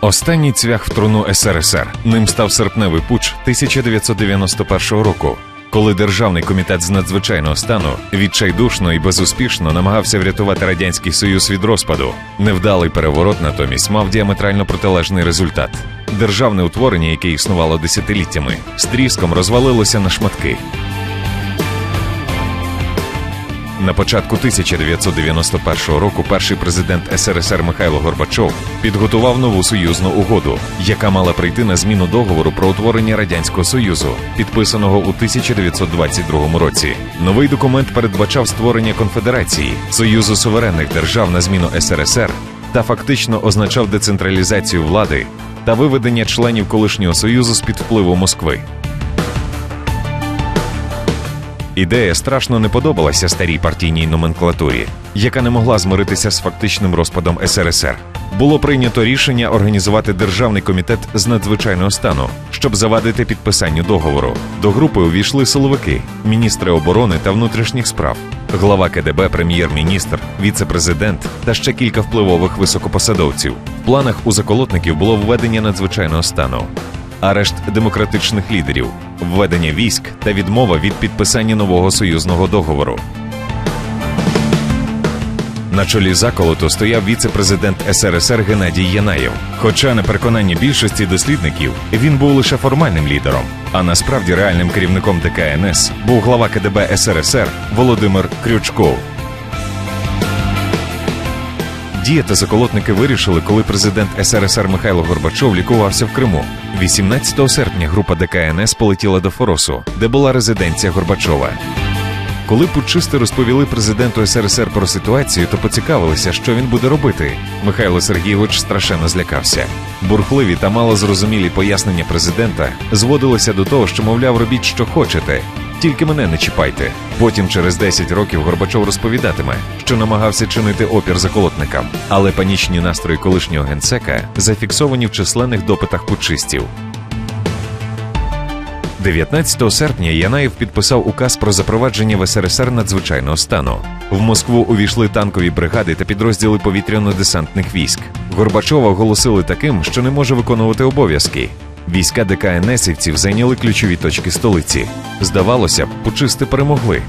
Останній цвях в труну СРСР. Ним став серпневий пуч 1991 року, коли Державний комітет з надзвичайного стану відчайдушно і безуспішно намагався врятувати радянський союз від розпаду. Невдалий переворот натомість мав діаметрально протилежний результат. Державне утворення, яке існувало десятиліттями, з тріском розвалилося на шматки. На початку 1991 року перший президент СРСР Михайло Горбачов підготував нову союзну угоду, яка мала прийти на зміну договору про утворення радянського союзу, підписаного у 1922 році. Новий документ передбачав створення конфедерації союзу суверенних держав на зміну СРСР та фактично означав децентралізацію влади та виведення членів колишнього союзу з під впливу Москви. Ідея страшно не подобалася старій партійній номенклатурі, яка не могла змиритися з фактичним розпадом СРСР. Було прийнято рішення організувати державний комітет з надзвичайного стану, щоб завадити підписанню договору. До групи увійшли силовики, міністри оборони та внутрішніх справ, глава КДБ, прем'єр-міністр, віце-президент та ще кілька впливових високопосадовців. В планах у заколотників було введення надзвичайного стану арешт демократичних лідерів, введення військ та відмова від підписання нового союзного договору. На чолі заколоту стояв віце-президент СРСР Геннадій Янаєв. Хоча, на переконанні більшості дослідників, він був лише формальним лідером, а насправді реальним керівником ДКНС був глава КДБ СРСР Володимир Крючков. Діяти заколотники вирішили, коли президент СРСР Михайло Горбачов лікувався в Криму. 18 серпня група ДКНС полетіла до Форосу, де була резиденція Горбачова. Коли путчисти розповіли президенту СРСР про ситуацію, то поцікавилися, що він буде робити. Михайло Сергійович страшенно злякався. Бурхливі та малозрозумілі пояснення президента зводилися до того, що, мовляв, робіть, що хочете, тільки мене не чіпайте. Потім, через 10 років, Горбачов розповідатиме, що намагався чинити опір заколотникам, але панічні настрої колишнього генсека зафіксовані в численних допитах путчистів. 19 серпня Янаєв підписав указ про запровадження в СРСР надзвичайного стану. В Москву увійшли танкові бригади та підрозділи повітряно-десантних військ. Горбачова оголосили таким, що не може виконувати обов'язки. Війська ДКНСівців зайняли ключові точки столиці. Здавалося б, пучисти перемогли.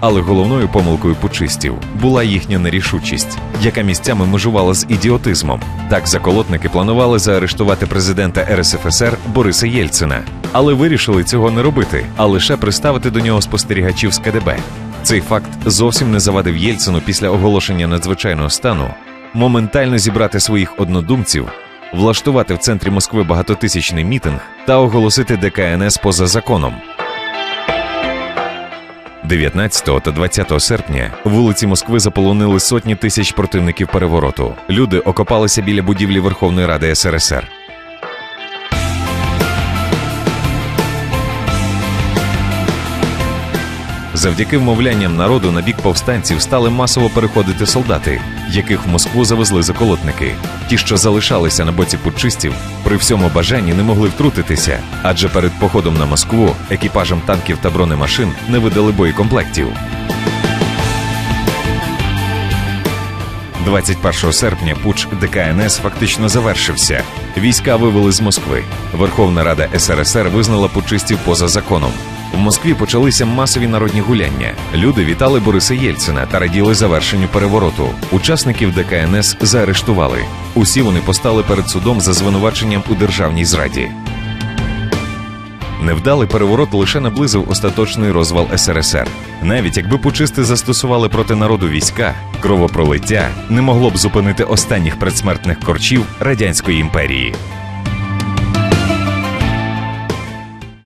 Але головною помилкою пучистів була їхня нерішучість, яка місцями межувала з ідіотизмом. Так заколотники планували заарештувати президента РСФСР Бориса Єльцина, але вирішили цього не робити, а лише приставити до нього спостерігачів з КДБ. Цей факт зовсім не завадив Єльцину після оголошення надзвичайного стану моментально зібрати своїх однодумців, влаштувати в центрі Москви багатотисячний мітинг та оголосити ДКНС поза законом. 19 та 20 серпня вулиці Москви заполонили сотні тисяч противників перевороту. Люди окопалися біля будівлі Верховної Ради СРСР. Завдяки вмовлянням народу на бік повстанців стали масово переходити солдати, яких в Москву завезли заколотники. Ті, що залишалися на боці путчистів, при всьому бажанні не могли втрутитися, адже перед походом на Москву екіпажам танків та бронемашин не видали боєкомплектів. 21 серпня пуч ДКНС фактично завершився. Війська вивели з Москви. Верховна Рада СРСР визнала путчистів поза законом. В Москві почалися масові народні гуляння. Люди вітали Бориса Єльцина та раділи завершенню перевороту. Учасників ДКНС заарештували. Усі вони постали перед судом за звинуваченням у державній зраді. Невдалий переворот лише наблизив остаточний розвал СРСР. Навіть якби пучисти застосували проти народу війська, кровопролиття не могло б зупинити останніх предсмертних корчів радянської імперії.